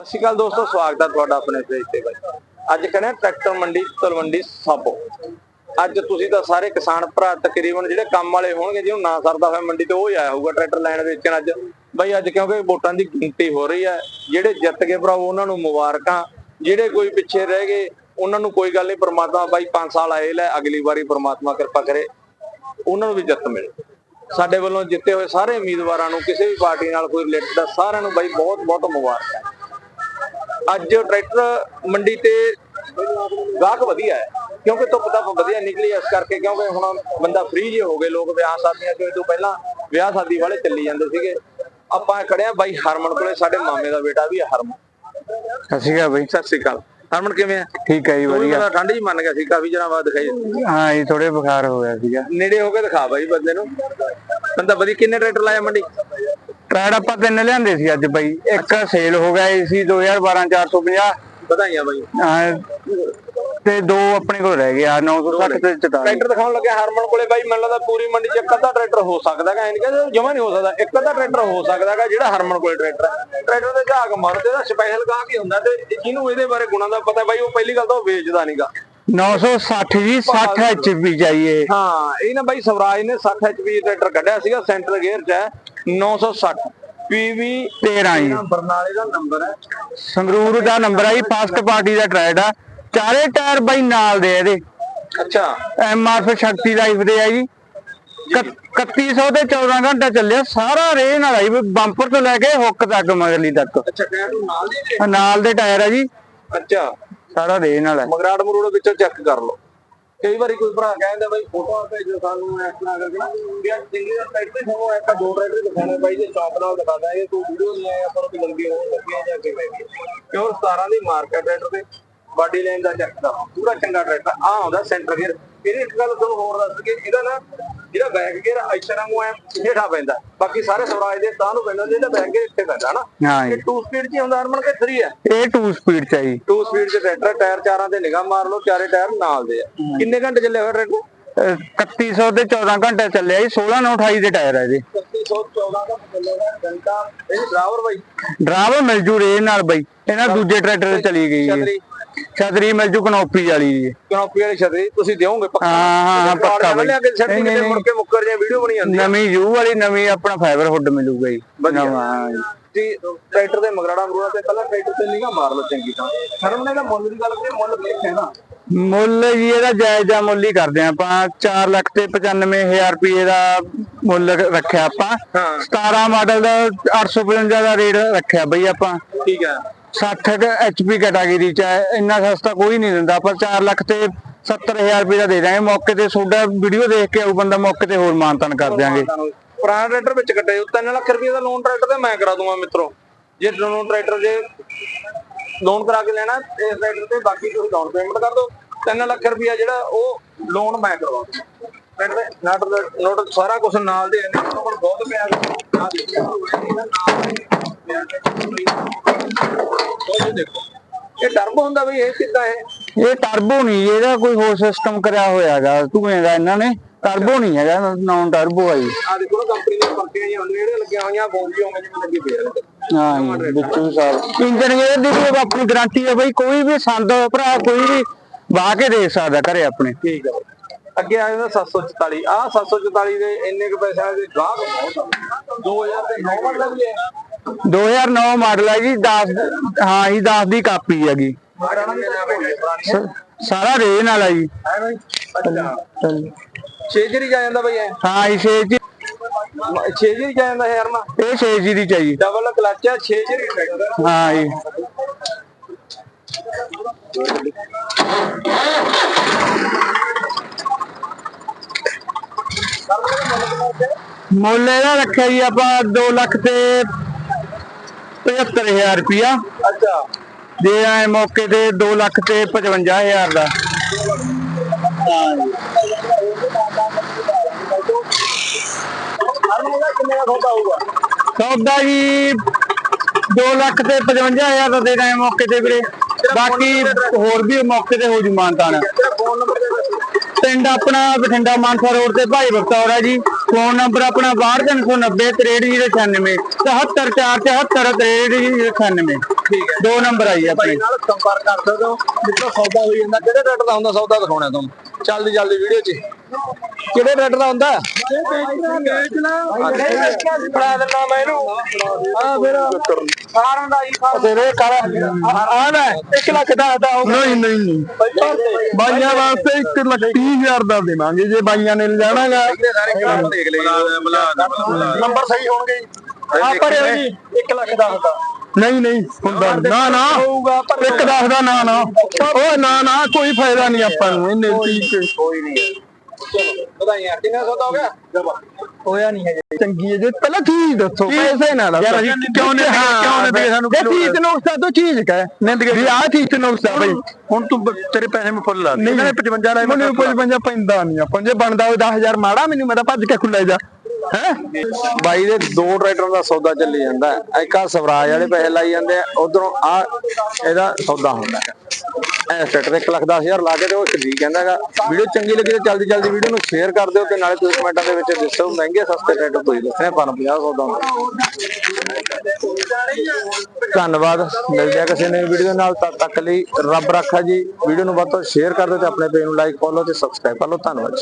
ਸਤਿ ਸ਼੍ਰੀ ਅਕਾਲ ਦੋਸਤੋ, ਸਵਾਗਤ ਹੈ ਤੁਹਾਡਾ ਆਪਣੇ ਪੇਜ ਤੇ ਬਾਈ। ਅੱਜ ਕਹਿੰਦੇ ਟਰੈਕਟਰ ਮੰਡੀ, ਤਲਵੰਡੀ, ਸਾਬੋ। ਅੱਜ ਤੁਸੀਂ ਤਾਂ ਸਾਰੇ ਕਿਸਾਨ ਭਰਾ ਤਕਰੀਬਨ ਜਿਹੜੇ ਕੰਮ ਵਾਲੇ ਹੋਣਗੇ, ਜਿਹਨੂੰ ਨਾ ਸਰਦਾ ਹੋਇਆ ਮੰਡੀ ਤੇ, ਉਹ ਹੀ ਆਇਆ ਹੋਊਗਾ ਟਰੈਕਟਰ ਲੈਣ ਵੇਚਣ ਅੱਜ। ਬਾਈ ਅੱਜ ਕਿਉਂਕਿ ਵੋਟਾਂ ਦੀ ਗਿਣਤੀ ਹੋ ਰਹੀ ਹੈ ਜਿਹੜੇ ਜਿੱਤ ਗਏ ਭਰਾ, ਉਹਨਾਂ ਨੂੰ ਮੁਬਾਰਕਾਂ। ਜਿਹੜੇ ਕੋਈ ਪਿੱਛੇ ਰਹਿ ਗਏ, ਉਹਨਾਂ ਨੂੰ ਕੋਈ ਗੱਲ ਨਹੀਂ, ਪ੍ਰਮਾਤਮਾ ਬਾਈ 5 ਸਾਲ ਆਏ, ਲੈ ਅਗਲੀ ਵਾਰੀ ਪ੍ਰਮਾਤਮਾ ਕਿਰਪਾ ਕਰੇ, ਉਹਨਾਂ ਨੂੰ ਵੀ ਜਿੱਤ ਮਿਲੇ। ਸਾਡੇ ਵੱਲੋਂ ਜਿੱਤੇ ਹੋਏ ਸਾਰੇ ਉਮੀਦਵਾਰਾਂ ਨੂੰ, ਕਿਸੇ ਵੀ ਪਾਰਟੀ ਨਾਲ ਕੋਈ ਰਿਲੇਟਡ ਸਾਰਿਆਂ ਨੂੰ ਬਾਈ ਬਹੁਤ ਬਹੁਤ ਮੁਬਾਰਕਾਂ। ਅੱਜ ਟਰੈਕਟਰ ਮੰਡੀ ਤੇ ਗਾਹਕ ਵਧੀਆ ਹੈ ਕਿਉਂਕਿ ਧੁੱਪ ਤਾਂ ਵਧੀਆ ਨਿਕਲੀ ਇਸ ਕਰਕੇ ਕਿਉਂਕਿ ਹੁਣ ਬੰਦਾ ਫ੍ਰੀ ਜੇ ਹੋ ਗਏ ਲੋਕ ਵਿਆਹ ਸ਼ਾਦੀਆਂ ਤੋਂ ਤੋਂ ਪਹਿਲਾਂ ਵਿਆਹ ਸ਼ਾਦੀ ਵਾਲੇ ਚੱਲੀ ਜਾਂਦੇ ਸੀਗੇ। ਆਪਾਂ ਖੜਿਆ ਬਾਈ ਹਰਮਨ ਕੋਲੇ ਸਾਡੇ ਮਾਮੇ ਦਾ ਬੇਟਾ ਵੀ ਹੈ ਹਰਮਨ। ਸਤਿ ਸ਼੍ਰੀ ਅਕਾਲ ਬਈ। ਸਤਿ ਸ੍ਰੀ ਅਕਾਲ। ਹਰਮਨ ਕਿਵੇਂ ਆ ਠੀਕ ਹੈ ਜੀ ਵਧੀਆ। ਠੰਡ ਜੀ ਮੰਨ ਗਿਆ ਸੀ ਕਾਫੀ ਜਣਾ ਬਾਅਦ ਦਿਖਾਈ। ਹਾਂ ਜੀ ਥੋੜੇ ਬੁਖਾਰ ਹੋ ਗਿਆ ਸੀਗਾ। ਨੇੜੇ ਹੋ ਕੇ ਦਿਖਾ ਬਾਈ ਬੰਦੇ ਨੂੰ। ਬੰਦਾ ਵਧੀਆ ਕਿੰਨੇ ਟਰੈਕਟਰ ਲਾਇਆ ਮੰਡੀ? ਟਰੈਡ ਆਪਾਂ ਤਿੰਨ ਲਿਆਂਦੇ ਸੀ ਅੱਜ ਬਈ। ਇੱਕ ਸੇਲ ਹੋ ਗਿਆ ਏਸੀ 2012 450 ਵਧਾਈਆਂ ਬਾਈ। ਤੇ ਦੋ ਆਪਣੇ ਕੋਲ ਰਹਿ ਗਏ ਆ 960 ਤੇ 44 ਟਰੈਕਟਰ ਦਿਖਾਉਣ ਲੱਗਿਆ ਹਰਮਨ ਕੋਲੇ ਬਾਈ ਮੈਨੂੰ ਲੱਗਦਾ ਪੂਰੀ ਮੰਡੀ 'ਚ ਇੱਕ ਅੱਧਾ ਟਰੈਕਟਰ ਹੋ ਸਕਦਾ ਹੈਗਾ ਇਹਨੇ ਕਹਿੰਦੇ ਜਮਾ ਨਹੀਂ ਹੋ ਸਕਦਾ ਇੱਕ ਅੱਧਾ ਟਰੈਕਟਰ ਹੋ ਸਕਦਾ ਹੈਗਾ ਜਿਹੜਾ ਹਰਮਨ ਕੋਲੇ ਟਰੈਕਟਰ ਹੈ। ਟਰੈਕਟਰ ਦੇ ਝਾਕ ਮਾਰੋ ਤੇ ਇਹਦਾ ਸਪੈਸ਼ਲ ਗਾਹ ਕੀ ਹੁੰਦਾ ਤੇ ਜਿਹਨੂੰ ਇਹਦੇ ਬਾਰੇ ਗੁਣਾਂ ਦਾ ਪਤਾ ਬਾਈ ਉਹ ਪਹਿਲੀ ਗੱਲ ਤਾਂ ਉਹ ਵੇਚਦਾ ਨਹੀਂਗਾ 960 ਜੀ 60 ਐਚਪੀ ਚਾਹੀਏ। ਹਾਂ ਇਹ ਨਾ ਬਾਈ ਸਵਰਾਜ ਨੇ 60 HP ਟਰੈਕਟਰ ਕੱਢਿਆ ਸੀਗਾ ਸੈਂਟਰ ਗੇਅਰ 'ਚ ਹੈ। 960 PV 13 ਜੀ। ਬਰਨਾਲੇ ਦਾ ਨੰਬਰ ਹੈ। ਸੰਗਰੂਰ ਦਾ ਨੰਬਰ ਆ ਜੀ ਫਸਟ ਪਾਰਟੀ ਦਾ ਟਰੈਡ ਆ। ਚਾਰੇ ਟਾਇਰ ਬਾਈ ਨਾਲ ਦੇ ਇਹਦੇ। ਅੱਛਾ। ਐਮਆਰਐਫ ਸ਼ਕਤੀ ਲਾਈਫ ਦੇ ਆ ਜੀ। 3100 ਤੇ 14 ਘੰਟਾ ਚੱਲਿਆ। ਸਾਰਾ ਰੇ ਨਾਲ ਆਈ ਬੰਪਰ ਤੋਂ ਲੈ ਕੇ ਹੁੱਕ ਤੱਕ ਮਗਰਲੀ ਤੱਕ। ਅੱਛਾ ਟਾਇਰ ਨਾਲ ਦੇ ਨਾਲ ਦੇ ਟਾਇਰ ਆ ਜੀ। ਅੱਛਾ। ਸਾਰਾ ਰੇ ਨਾਲ ਹੈ ਮਗਰਾੜ ਮਰੂੜ ਵਿੱਚੋਂ ਚੈੱਕ ਕਰ ਲਓ। ਕਈ ਵਾਰੀ ਕੋਈ ਭਰਾ ਕਹਿੰਦਾ ਬਾਈ ਫੋਟੋ ਭੇਜੋ ਸਾਨੂੰ, ਇਸ ਤਰ੍ਹਾਂ ਕਰਕੇ ਵੀ ਅੱਜ ਚੰਗੀ ਦਾ ਟਰੈਕਟਰ ਸਾਨੂੰ ਇੱਕ ਦੋ ਟਰੈਕਟਰ ਦਿਖਾਣੇ ਬਾਈ ਜੇ ਚੌਂਕ ਨਾਲ ਦਿਖਾਦਾ ਇਹ ਤੂੰ ਵੀਡੀਓ ਨਹੀਂ ਆਇਆ ਪਰ ਵੀ ਲੰਬੀ ਹੋਣ ਲੱਗੀਆਂ ਜਾਂ ਅੱਗੇ ਪੈ ਕਿਉਂ? 17 ਦੀ ਮਾਰਕੀਟ ਟਰੈਕਟਰ ਤੇ। ਬਾਡੀ ਲਾਈਨ ਦਾ ਚੈੱਕ ਪੂਰਾ ਚੰਗਾ ਟਰੈਕਟਰ ਆ ਆਉਂਦਾ ਸੈਂਟਰ ਗੇਅਰ ਇਹਦੀ ਇੱਕ ਗੱਲ ਤੁਹਾਨੂੰ ਹੋਰ ਦੱਸ ਕੇ ਇਹਦਾ ਨਾ ਜਿਹੜਾ ਬੈਕ ਗੇਅਰ ਇਸ ਤਰ੍ਹਾਂ ਨੂੰ ਐ ਹੇਠਾਂ ਪੈਂਦਾ ਬਾਕੀ ਸਾਰੇ ਸਵਰਾਜ ਦੇ ਤਾਂ ਨੂੰ ਪੈਂਦਾ ਜਿਹੜਾ ਬੈਕ ਗੇਅਰ ਇੱਥੇ ਪੈਂਦਾ ਨਾ ਹਾਂ ਇਹ ਜੀ 2 ਸਪੀਡ 'ਚ ਹੀ ਹੁੰਦਾ ਹਰਮਨ ਕਿ 3 ਹੈ? ਇਹ 2 ਸਪੀਡ ਚ ਆ ਜੀ। 2 ਸਪੀਡ 'ਚ ਟਰੈਕਟਰ ਟਾਇਰ ਚਾਰਾਂ ਤੇ ਨਿਗਾਹ ਮਾਰ ਲਓ ਚਾਰੇ ਟਾਇਰ ਨਾਲ ਦੇ ਆ। ਕਿੰਨੇ ਘੰਟੇ ਚੱਲਿਆ ਹੋਇਆ ਟਰੈਕਟਰ ਅਹ 3100 ਤੇ 14 ਘੰਟੇ ਚੱਲਿਆ ਜੀ 16 9 28 ਦੇ ਟਾਇਰ ਆ ਜੀ। 3114 ਦਾ ਹੋਇਆ ਘੰਟਾ। ਇਹ ਡਰਾਈਵਰ ਬਾਈ? ਡਰਾਈਵਰ ਮਿਲ ਜੂ ਰੇ ਨਾਲ ਬਾਈ। ਇਹਨਾਂ ਦੂਜੇ ਟਰੈਕਟਰ ਤੇ ਚਲੀ ਗਈ ਜੀ। ਛਤਰੀ ਛਤਰੀ ਮਿਲ ਜੂ ਕਨੋਪੀ ਵਾਲੀ ਜੀ। ਕਨੋਪੀ ਵਾਲੀ ਛਤਰੀ ਤੁਸੀਂ ਦਿਓਗੇ ਪੱਕਾ? ਹਾਂ, ਹਾਂ, ਪੱਕਾ ਬਾਈ। ਲਿਆ ਕੇ ਛੱਡ ਨਹੀਂ, ਕੇ ਨਹੀਂ, ਮੁੜ ਕੇ ਮੁੱਕਰ ਜਾਂ ਵੀਡੀਓ ਬਣੀ ਜਾਂਦੀ ਨਵੀਂ ਯੂ ਵਾਲੀ ਨਵੀਂ ਆਪਣਾ ਫਾਈਬਰ ਹੁੱਡ ਮਿਲੂਗਾ ਜੀ। ਵਧੀਆ। ਨਵਾਂ। ਜੀ। ਟਰੈਕਟਰ ਦੇ ਮਗਰਾੜਾ ਮਰੂੜਾ ਤੇ ਪਹਿਲਾਂ ਟਰੈਕਟਰ ਤੇ ਨਿਗਾਹ ਮਾਰ ਲਓ ਚੰਗੀ ਤਰ੍ਹਾਂ। ਸ਼ਰਮ ਨੇ ਦਾ ਮੁੱਲ ਦੀ ਗੱਲ ਕਰੀ ਮੁੱਲ ਦੇਖਿਆ ਨਾ ਮੁੱਲ ਜੀ ਇਹਦਾ ਜਾਇਜ਼ ਆ ਮੁੱਲ ਹੀ ਕਰਦੇ ਆ ਆਪਾਂ। 4 ਲੱਖ ਤੇ 95000 ਰੁਪਏ ਦਾ ਮੁੱਲ ਰੱਖਿਆ ਆਪਾਂ। ਹਾਂ। 17 ਮਾਡਲ ਦਾ 855 ਦਾ ਰੇਟ ਰੱਖਿਆ ਬਈ ਆਪਾਂ। ਠੀਕ ਹੈ। 60 ਐਚਪੀ ਕੈਟਾਗਰੀ ਚ ਹੈ ਇੰਨਾ ਸਸਤਾ ਕੋਈ ਨਹੀਂ ਦਿੰਦਾ। ਆਪਾਂ 4 ਲੱਖ ਤੇ 70000 ਰੁਪਏ ਦਾ ਦੇ ਦਾਂਗੇ ਮੌਕੇ ਤੇ ਤੁਹਾਡਾ ਵੀਡੀਓ ਦੇਖ ਕੇ ਆਊ ਬੰਦਾ ਮੌਕੇ ਤੇ ਹੋਰ ਮਾਨਤਾਨ ਕਰ ਦਿਆਂਗੇ। ਪੁਰਾਣਾ ਟਰੈਕਟਰ ਵਿੱਚ ਕੱਟੇ 3 ਲੱਖ ਰੁਪਏ ਦਾ ਲੋਨ ਟਰੈਕਟਰ ਤੇ ਮੈਂ ਕਰਾ ਦੂੰਗਾ ਮਿੱਤਰੋ। ਜੇ ਲੋਨ ਟਰੈਕਟਰ ਜੇ ਲੋਨ ਕਰਾ ਕੇ ਲੈਣਾ ਇਸ ਟਰੈਕਟਰ ਤੇ ਬਾਕੀ ਤੁਸੀਂ ਡਾਊਨ ਪੇਮੈਂਟ ਕਰ ਦਿਓ। 3 ਲੱਖ ਰੁਪਇਆ ਜਿਹੜਾ ਉਹ ਲੋਨ ਮੈਂ ਕਰਵਾ ਦੂੰਗਾ। ਟਰੈਕਟਰ ਨਟ ਨੋਟ ਸਾਰਾ ਕੁਝ ਨਾਲ ਦੇ ਨੇ ਉਹਨਾਂ ਕੋਲ ਬਹੁਤ ਪਿਆ ਨਾਮ ਉਹ ਦੇਖੋ ਇਹ ਟਰਬੋ ਹੁੰਦਾ ਬਈ ਇਹ ਕਿੱਦਾਂ ਇਹ ਇਹ ਟਰਬੋ ਨਹੀਂ ਇਹਦਾ ਕੋਈ ਹੋਰ ਸਿਸਟਮ ਕਰਿਆ ਧੂਏ ਦਾ ਇਹਨਾਂ ਨੇ। ਟਰਬੋ ਨਹੀਂ ਹੈਗਾ ਨਾਨ ਟਰਬੋ ਆ ਜੀ। ਆ ਦੇਖੋ ਨਾ ਕੰਪਨੀ ਪੱਕੀਆਂ ਜਿਹੀਆਂ ਹੁੰਦੀਆਂ ਜਿਹੜੀਆਂ ਲੱਗੀਆਂ ਹੋਈਆਂ ਬੋਂਬੀ ਹੋਣਗੇ ਜਿਵੇਂ ਲੱਗੀ ਪਈ ਆ। ਹਾਂ ਜੀ ਵਿੱਚੋਂ ਸਾਹਿਬ ਇੰਜਨ ਗੇਅਰ ਦੀ ਵੀ ਆਪਣੀ ਗਾਰੰਟੀ ਹੈ ਬਈ ਕੋਈ ਵੀ ਸੰਦ ਭਰਾ ਕੋਈ ਵੀ ਵਾਹ ਕੇ ਦੇ ਸਕਦਾ ਘਰੇ ਆਪਣੇ। ਠੀਕ ਹੈ ਅੱਗੇ ਆ ਜਾਂਦਾ 744 ਆ 744 ਦੇ ਇੰਨੇ ਕੁ ਦੇ ਗਾਹਕ ਬਹੁਤ ਆ। 2000 ਤੇ 9 ਮਾਡਲ ਵੀ ਹੈ 2009 ਮਾਡਲ ਹੈ ਜੀ 10 ਹਾਂ ਜੀ 10 ਦੀ ਕਾਪੀ ਹੈਗੀ। ਸਾਰਾ ਰੇ ਨਾਲ ਹੈ ਜੀ। ਛੇਜਰੀ ਜਾ ਜਾਂਦਾ ਬਈ ਇਹ? ਹਾਂ ਜੀ 6 ਜੀ। ਛੇਜਰੀ ਜਾ ਜਾਂਦਾ ਯਾਰ ਨਾ ਇਹ 6 ਜੀ। ਦੀ ਚਾਹੀਦੀ ਡਬਲ ਕਲਚ ਹੈ ਛੇਜਰੀ ਟਰੈਕਟਰ ਹਾਂ ਜੀ। ਮੁੱਲ ਇਹਦਾ ਰੱਖਿਆ ਜੀ ਆਪਾਂ 2 ਲੱਖ ਤੇ 75000 ਰੁਪਿਆ ਅੱਛਾ। ਜੇ ਐ ਮੌਕੇ ਤੇ 2 ਲੱਖ ਤੇ 55000 ਦਾ। ਹਾਂ ਸੌਦਾ ਜੀ 2 ਲੱਖ ਤੇ 55000 ਦਾ ਦੇ ਦਾਂਗੇ ਮੌਕੇ ਤੇ ਵੀਰੇ। ਬਾਕੀ ਹੋਰ ਵੀ ਮੌਕੇ ਤੇ ਹੋ ਜੂ ਮਾਨਤਾਨ। ਪਿੰਡ ਆਪਣਾ ਬਠਿੰਡਾ ਮਾਨਸਾ ਰੋਡ ਤੇ ਭਾਈ ਬਖਤੌਰ ਹੈ ਜੀ। ਫੋਨ ਨੰਬਰ ਆਪਣਾ 62390 6396 77474 6396 ਠੀਕ ਹੈ। ਦੋ ਨੰਬਰ ਆਈ ਭਾਈ ਆਪਣੀ। ਨਾਲ ਸੰਪਰਕ ਕਰ ਸਕਦੇ ਹੋ। ਜਿੱਥੋਂ ਸੌਦਾ ਹੋਈ ਜਾਂਦਾ। ਕਿਹੜੇ ਟਰੈਕਟਰ ਦਾ ਹੁੰਦਾ ਸੌਦਾ ਦਿਖਾਉਣਾ ਤੁਹਾਨੂੰ? ਜਲਦੀ ਜਲਦੀ ਵੀਡੀਓ 'ਚ। ਕਿਹੜੇ ਟਰੈਕਟਰ ਦਾ ਹੁੰਦਾ? ਬਣਾ ਦਿੰਦਾ ਮੈਂ ਇਹਨੂੰ। ਹਾਂ ਫਿਰ। ਸਾਰਾਂ ਦਾ ਹੀ ਤੇਰੇ ਕਰ ਆ ਲੈ 1 ਲੱਖ ਦਾ ਦਾ ਨਹੀਂ ਨਹੀਂ ਨਹੀਂ। ਬਾਈਆਂ ਵਾਸਤੇ 1 ਲੱਖ 30 ਹਜ਼ਾਰ ਦਾ ਦੇਵਾਂਗੇ ਜੇ ਬਾਈਆਂ ਨੇ ਲਿਜਾਣਾਗਾ ਸਾਰੇ ਕੰਮ ਦੇਖ ਲਈ ਨੰਬਰ ਸਹੀ ਹੋਣਗੇ ਆ ਭਰਿਓ ਜੀ 1 ਲੱਖ ਦਾ ਹੁੰਦਾ ਨਹੀਂ ਨਹੀਂ ਹੁੰਦਾ ਨਾ ਨਾ। ਇੱਕ ਨਾ ਨਾ। ਉਹ ਨਾ ਨਾ ਕੋਈ ਫਾਇਦਾ ਨਹੀਂ ਆਪਾਂ ਨੂੰ ਇਹਨੇ ਠੀਕ ਕੋਈ ਨਹੀਂ ਚਲੋ ਵਧਾਈਆਂ ਕਿੰਨਾ ਸੌਦਾ ਹੋ ਗਿਆ ਹੋਇਆ ਨਹੀਂ ਹੈ ਚੰਗੀ ਹੈ ਜੇ। ਪਹਿਲਾਂ ਚੀਜ਼ ਦੱਸੋ ਪੈਸੇ ਨਾ ਦੱਸੋ। ਯਾਰ ਅਸੀਂ ਕਿਉਂ ਨਹੀਂ- ਕਿਉਂ ਨਹੀਂ ਦੇ ਸਾਨੂੰ ਜੇ ਚੀਜ਼ ਤੇ ਨੁਕਸਾ ਤਾਂ ਚੀਜ਼ ਕਹੇ। ਨਿੰਦ ਕੇ ਵੀ ਆਹ ਚੀਜ਼ ਤੇ ਨੁਕਸਾ ਬਈ। ਹੁਣ ਤੂੰ ਤੇਰੇ ਪੈਸੇ ਮੈਂ ਫੁੱਲ ਲਾ ਨਹੀਂ। 55 ਦਾ ਮੈਨੂੰ 55 ਪੈਂਦਾ ਨਹੀਂ ਆਪਾਂ ਜੇ ਬਣਦਾ ਹੋਵੇ 10000 ਮਾੜਾ ਮੈਨੂੰ ਮੈਂ ਤਾਂ ਭੱਜ ਕੇ ਖੁੱਲੇ ਜਾ ਹੈ? ਬਾਈ ਦੇ ਦੋ ਟਰੈਕਟਰ ਦਾ ਸੌਦਾ ਚੱਲੀ ਜਾਂਦਾ। ਆ ਸਵਰਾਜ ਵਾਲੇ ਪੈਸੇ ਲਾਈ ਜਾਂਦੇ ਆ। ਉਧਰੋਂ ਆ ਇਹਦਾ ਸੌਦਾ ਹੁੰਦਾ। ਹੈ ਐ 1 ਲੱਖ 10000 ਲਾ ਕੇ ਤੇ ਉਹ ਸਹੀ ਕਹਿੰਦਾ ਵੀਡੀਓ ਚੰਗੀ ਲੱਗੀ ਤੇ ਜਲਦੀ ਜਲਦੀ ਵੀਡੀਓ ਨੂੰ ਸ਼ੇਅਰ ਕਰ ਦਿਓ ਤੇ ਨਾਲੇ ਤੁਸੀਂ ਕਮੈਂਟਾਂ ਦੇ ਵਿੱਚ ਦੱਸੋ, ਮਹਿੰਗੇ ਸਸਤੇ ਟਰੈਕਟਰ ਤੁਸੀਂ ਦੱਸਣੇ ਪਰ 50 ਸੌਦਾ ਧੰਨਵਾਦ, ਮਿਲਦੇ ਆ ਕਿਸੇ ਨਵੀਂ ਵੀਡੀਓ ਨਾਲ, ਤਦ ਤੱਕ ਲਈ ਰੱਬ ਰੱਖਾ ਜੀ। ਵੀਡੀਓ ਨੂੰ ਵੱਧ ਤੋਂ ਸ਼ੇਅਰ ਕਰ ਦਿਓ ਤੇ ਆਪਣੇ ਪੇਜ ਨੂੰ ਲਾਈਕ ਫੋਲੋ ਤੇ ਸਬਸਕ੍ਰਾਈਬ ਕਰ ਲਓ। ਧੰਨਵਾਦ